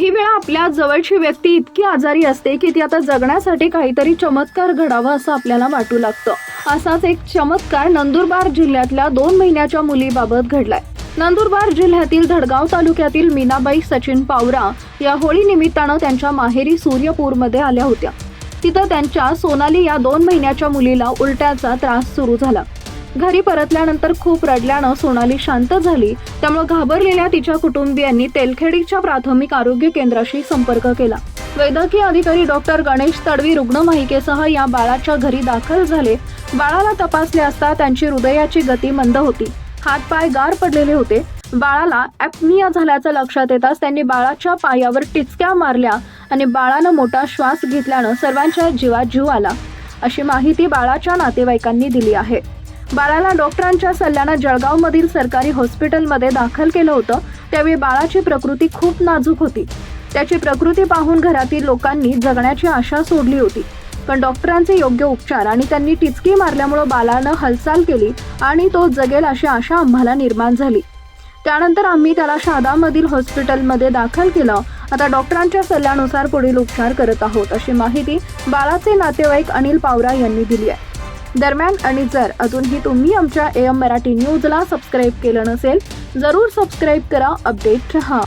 काही वेळा आपल्या जवळची व्यक्ती इतकी आजारी असते की ती आता जगण्यासाठी काहीतरी चमत्कार घडावा असं आपल्याला वाटू लागतं. असाच एक चमत्कार नंदुरबार जिल्ह्यातल्या दोन महिन्याच्या मुलीबाबत घडलाय. नंदुरबार जिल्ह्यातील धडगाव तालुक्यातील मीनाबाई सचिन पावरा या होळी निमित्तानं त्यांच्या माहेरी सूर्यपूरमध्ये आल्या होत्या. तिथं त्यांच्या सोनाली या दोन महिन्याच्या मुलीला उलट्याचा त्रास सुरू झाला. घरी परतल्यानंतर खूप रडल्यानं सोनाली शांत झाली. त्यामुळे घाबरलेल्या तिच्या कुटुंबियांनी तेलखेडीच्या प्राथमिक आरोग्य केंद्राशी संपर्क केला. वैद्यकीय अधिकारी डॉक्टर गणेश तडवी रुग्णवाहिकेसह या बाळाच्या घरी दाखल झाले. बाळाला तपासले असता त्यांची हृदयाची गती मंद होती. हातपाय गार पडलेले होते. बाळाला ॲपनिया झाल्याचं लक्षात येताच त्यांनी बाळाच्या पायावर टिचक्या मारल्या आणि बाळानं मोठा श्वास घेतल्यानं सर्वांच्या जीवात जीव आला. अशी माहिती बाळाच्या नातेवाईकांनी दिली आहे. बाळाला डॉक्टरांच्या सल्ल्यानं जळगावमधील सरकारी हॉस्पिटलमध्ये दाखल केलं होतं. त्यावेळी बाळाची प्रकृती खूप नाजूक होती. त्याची प्रकृती पाहून घरातील लोकांनी जगण्याची आशा सोडली होती. पण डॉक्टरांचे योग्य उपचार आणि त्यांनी टिचकी मारल्यामुळं बाळानं हालचाल केली आणि तो जगेल अशी आशा आम्हाला निर्माण झाली. त्यानंतर आम्ही त्याला शहादामधील हॉस्पिटलमध्ये दाखल केलं. आता डॉक्टरांच्या सल्ल्यानुसार पुढील उपचार करत आहोत अशी माहिती बाळाचे नातेवाईक अनिल पावरा यांनी दिली आहे. दरम्यान आणि जर अजूनही तुम्ही आमच्या एम मराठी न्यूजला सबस्क्राईब केलं नसेल जरूर सबस्क्राईब करा अपडेट रहा.